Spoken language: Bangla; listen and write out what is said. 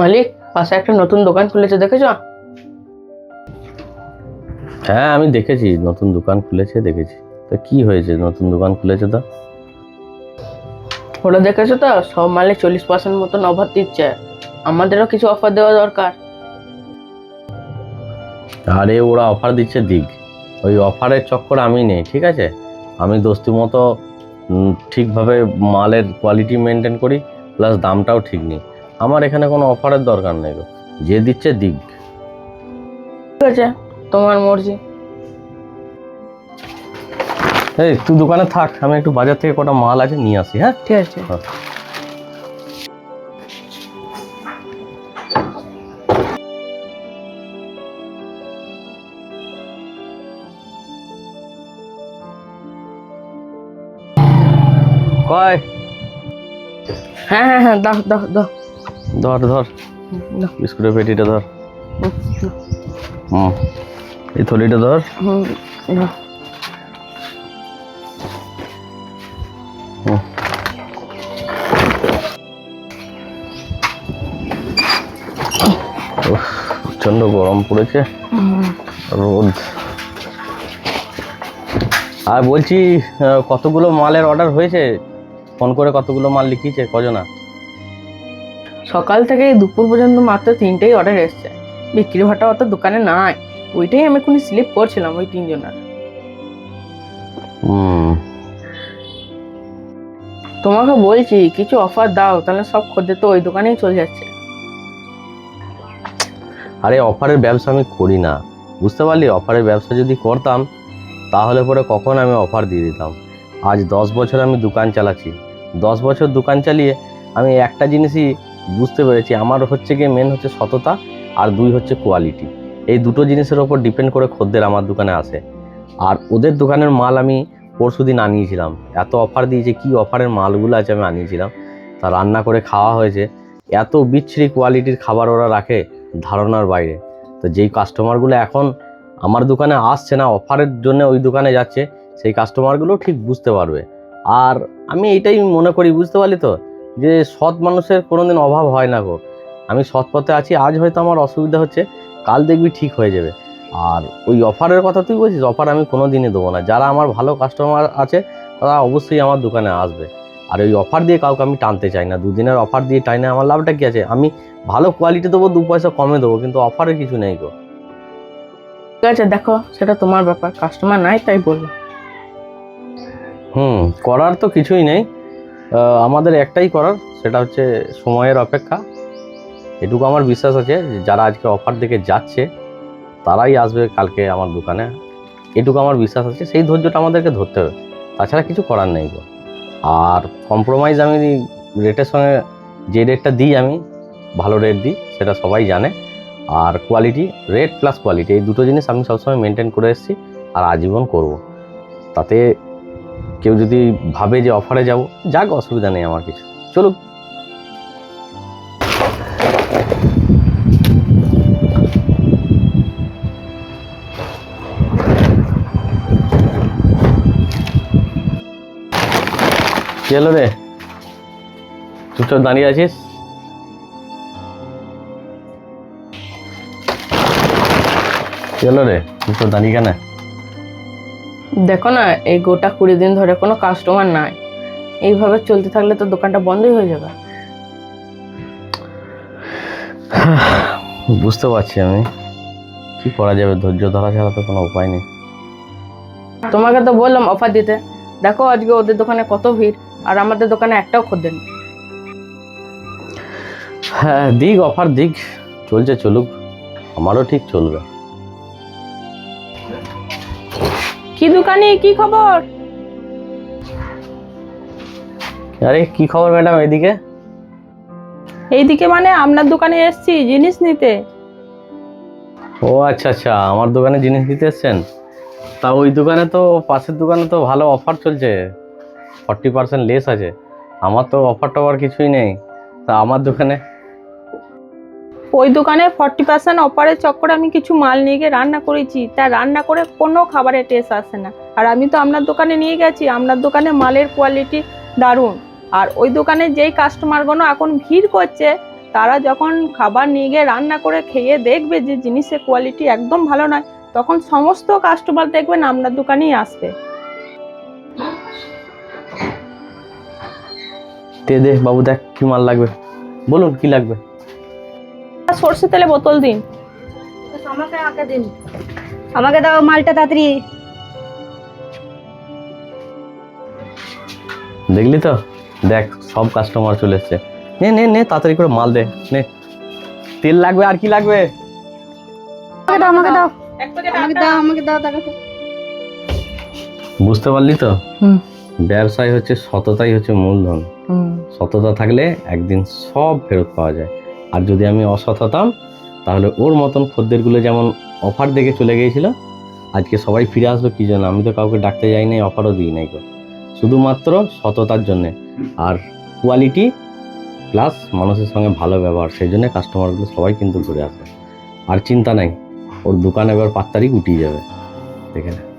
মালিক পাশে একটা নতুন দোকান খুলেছে দেখেছ? হ্যাঁ আমি দেখেছি নতুন দোকান খুলেছে দেখেছি। তা কি হয়েছে? নতুন দোকান খুলেছে তো? ওটা দেখেছ তো? সব মালে চল্লিশ পার্সেন্ট মতন অফার দিচ্ছে। আমাদেরও কিছু অফার দেওয়া দরকার। আরে ওরা অফার দিচ্ছে দিক। ওই অফারের চক্কর আমি নেই ঠিক আছে? আমি দোস্তি মতো ঠিকভাবে মালের কোয়ালিটি মেনটেন করি প্লাস দামটাও ঠিক নেই। আমার এখানে কোনো অফারের দরকার নেই গো। যে দিচ্ছে দিক। ঠিক আছে তোমার মর্জি। এই তুই দোকানে থাক আমি একটু বাজার থেকে কটা মাল আছে নিয়ে আসি হ্যাঁ? ঠিক আছে। হ্যাঁ। কয়? হ্যাঁ হ্যাঁ হ্যাঁ দাও দাও দাও। ধর ধর। বিস্কুটের পেটিটা ধর। হুম, এই থলিটা ধর। প্রচণ্ড গরম পড়েছে। রোদ। আর বলছি কতগুলো মালের অর্ডার হয়েছে? ফোন করে কতগুলো মাল লিখিয়েছে? কজনা? সকাল থেকে দুপুর পর্যন্ত মাত্র তিনটেই অর্ডার এসছে। বিক্রি ভাটা অত দোকানে নাই। ওইটাই আমি এখনই স্লিপ করছিলাম ওই তিনজনের। হুম। তোমাকে বলছি কিছু অফার দাও তাহলে সব খদ্দের তো ওই দোকানেই চলে যাচ্ছে। আরে অফারের ব্যবসা আমি করি না। বুঝতে পারলি? অফারের ব্যবসা যদি করতাম তাহলে পরে কখন আমি অফার দিয়ে দিতাম? আজ দশ বছর আমি দোকান চালাচ্ছি। দশ বছর দোকান চালিয়ে আমি একটা জিনিসই বুঝতে পেরেছি। আমার হচ্ছে গিয়ে মেন হচ্ছে সততা আর দুই হচ্ছে কোয়ালিটি এই দুটো জিনিসের ওপর ডিপেন্ড করে খদ্দের আমার দোকানে আসে। আর ওদের দোকানের মাল আমি পরশু দিন আনিয়েছিলাম। এত অফার দিয়েছে, কি অফারের মালগুলো আছে আমি আনিয়েছিলাম। তা রান্না করে খাওয়া হয়েছে। এত বিচ্ছিরি কোয়ালিটির খাবার ওরা রাখে ধারণার বাইরে। তো যেই কাস্টমারগুলো এখন আমার দোকানে আসছে না অফারের জন্য ওই দোকানে যাচ্ছে, সেই কাস্টমারগুলো ঠিক বুঝতে পারবে। আর আমি এটাই মনে করি, বুঝতে পারলি তো? যে সৎ মানুষের কোনোদিন অভাব হয় না গো। আমি সৎ পথে আছি আজ হয়তো আমার অসুবিধা হচ্ছে কাল দেখবি ঠিক হয়ে যাবে। আর ওই অফারের কথা তুই বলছিস অফার আমি কোনো দিনই দেবো না। যারা আমার ভালো কাস্টমার আছে তারা অবশ্যই আমার দোকানে আসবে। আর ওই অফার দিয়ে কাউকে আমি টানতে চাই না। দুদিনের অফার দিয়ে টাইনে আমার লাভটা কি আছে? আমি ভালো কোয়ালিটি দেবো দু পয়সা কমে দেবো কিন্তু অফারে কিছু নেই গো। ঠিক আছে দেখো সেটা তোমার ব্যাপার। কাস্টমার নাই তাই বলল হুম করার তো কিছুই নেই। আমাদের একটাই করার, সেটা হচ্ছে সময়ের অপেক্ষা। এটুকু আমার বিশ্বাস আছে যারা আজকে অফার দেখে যাচ্ছে, তারাই আসবে কালকে আমার দোকানে। এটুকু আমার বিশ্বাস আছে, সেই ধৈর্যটা আমাদেরকে ধরতে হবে। তাছাড়া কিছু করার নেই গো। আর কম্প্রোমাইজ আমি রেটের সঙ্গে যে রেটটা দিই আমি, ভালো রেট দিই, সেটা সবাই জানে। আর কোয়ালিটি রেট প্লাস কোয়ালিটি এই দুটো জিনিস আমি সবসময় মেনটেন করে এসেছি আর আজীবন করব। তাতে কেউ যদি ভাবে যে অফারে যাব, যাক, অসুবিধা নেই আমার কিছু। চলুক হলো রে? চুপচাপ দাঁড়িয়ে আছিস? হলো রে? চুপচাপ দাঁড়িয়ে কেন? দেখো না এই গোটা কুড়ি দিন ধরে কোনো কাস্টমার নাই। এইভাবে চলতে থাকলে তো দোকানটা বন্ধই হয়ে যাবে। বুঝতে পারছি আমি। কি করা যাবে? ধৈর্য ধরা ছাড়া তো কোনো উপায় নেই। তোমাকে তো বললাম অফার দিতে। দেখো আজকে ওদের দোকানে কত ভিড় আর আমাদের দোকানে একটাও খদ্দের নেই হ্যাঁ দিক অফার দিক। চলছে চলুক। আমারও ঠিক চলবে। কি দোকানে কি খবর? আরে কি খবর ম্যাডাম এদিকে? এইদিকে মানে আপনার দোকানে এসেছি জিনিস নিতে। ও আচ্ছা আচ্ছা আমার দোকানে জিনিস নিতে এসছেন? তা ওই দোকানে তো পাশের দোকানে তো ভালো অফার চলছে। ফর্টি পার্সেন্ট লেস আছে। আমার তো অফার টফার কিছুই নেই। তা আমার দোকানে ওই দোকানে ফর্টি পার্সেন্ট অফারের চক্করে আমি কিছু মাল নিয়ে গিয়ে রান্না করেছি। তা রান্না করে কোনো খাবারের টেস্ট আসে না। আর আমি তো আপনার দোকানে নিয়ে গেছি। আপনার দোকানে মালের কোয়ালিটি দারুণ। আর ওই দোকানে যেই কাস্টমারগুলো এখন ভিড় করছে, তারা যখন খাবার নিয়ে গিয়ে রান্না করে খেয়ে দেখবে যে জিনিসের কোয়ালিটি একদম ভালো নয়, তখন সমস্ত কাস্টমার দেখবেন আপনার দোকানেই আসবে। দে, বাবু দেখ কি মাল লাগবে। বলুন কি লাগবে। সর্ষে তেলে বোতল দিন। আমাকে আগে দিন। আমাকে দাও মালটা তাড়াতাড়ি। দেখলি তো? দেখ সব কাস্টমার চলে এসছে। নে নে নে তাড়াতাড়ি করে মাল দে নে। তেল লাগবে আর কি লাগবে? আমাকে দাও আমাকে দাও। আমাকে দাও আমাকে দাও তাড়াতাড়ি। বুঝতে পারলি তো? হুম। ব্যবসায় হচ্ছে সততাই হচ্ছে মূলধন। হুম। সততা থাকলে একদিন সব ফেরত পাওয়া যায়। আর যদি আমি অসৎ হতাম, তাহলে ওর মতন খদ্দেরগুলো যেমন অফার দেখে চলে গিয়েছিল, আজকে সবাই ফিরে আসলো কি জন্য? আমি তো কাউকে ডাকতে যাই নাই, অফারও দিই নাই গো শুধুমাত্র সততার জন্যে। আর কোয়ালিটি প্লাস মানুষের সঙ্গে ভালো ব্যবহার, সেই জন্য কাস্টমারগুলো সবাই কিন্তু ঘুরে আসে। আর চিন্তা নাই, ওর দোকান এবার পাঁচ তারিখ উঠিয়ে যাবে। দেখে নে।